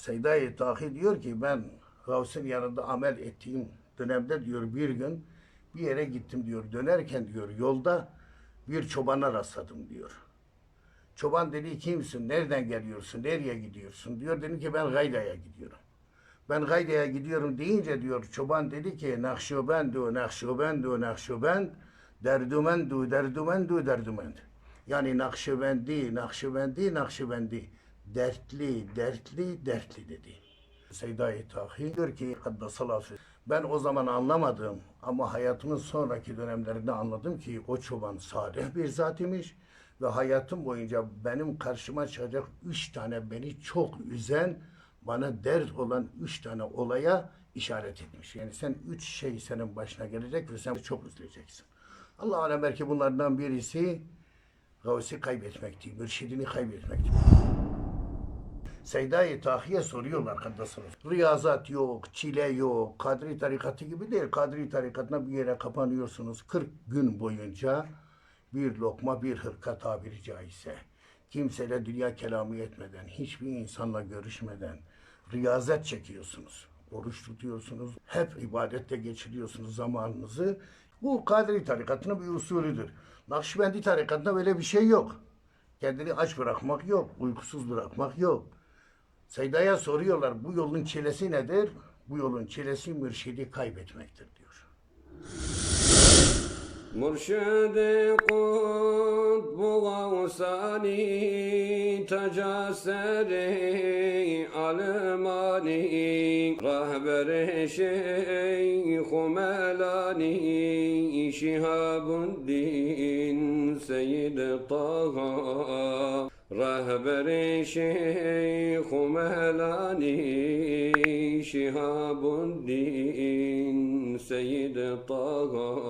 Seyda-i Tahi diyor ki ben Gavs'ın yanında amel ettiğim dönemde diyor bir gün bir yere gittim diyor. Dönerken diyor yolda bir çobana rastladım diyor. Çoban dedi kimsin? Nereden geliyorsun? Nereye gidiyorsun? Diyor dedim ki ben Gayda'ya gidiyorum. Ben Gayda'ya gidiyorum deyince diyor çoban dedi ki Nakşibendu, Nakşibendu, Nakşibend, Derdumendu, Derdumendu, Derdumend. Yani Nakşibendi, Nakşibendi, Nakşibendi. Dertli, dertli, dertli dedi. Seyda-i Tahi diyor ki Kaddasallahu ben o zaman anlamadım ama hayatımın sonraki dönemlerinde anladım ki o çoban salih bir zat imiş ve hayatım boyunca benim karşıma çıkacak üç tane beni çok üzen, bana dert olan üç tane olaya işaret etmiş. Yani sen üç şey senin başına gelecek ve sen çok üzüleceksin. Allah alem belki bunlardan birisi Gavs'i kaybetmekti, mürşidini kaybetmekti. Seyda-i Tahiye soruyorlar kaddasını. Riyazat yok, çile yok, Kadri tarikatı gibi değil. Kadri tarikatına bir yere kapanıyorsunuz 40 gün boyunca bir lokma bir hırka tabiri caizse. Kimseyle dünya kelamı etmeden, hiçbir insanla görüşmeden riyazet çekiyorsunuz. Oruç tutuyorsunuz. Hep ibadette geçiriyorsunuz zamanınızı. Bu Kadri tarikatının bir usulüdür. Nakşibendi tarikatında böyle bir şey yok. Kendini aç bırakmak yok, uykusuz bırakmak yok. Seyda'ya soruyorlar bu yolun çilesi nedir? Bu yolun çilesi mürşidi kaybetmektir diyor. Mürşidi kut bu gavsani taca seri almani Rahberi şeyhu melani şihabuddin seyyid taha رهبري شيخ مهلاني شهاب الدين سيد طه.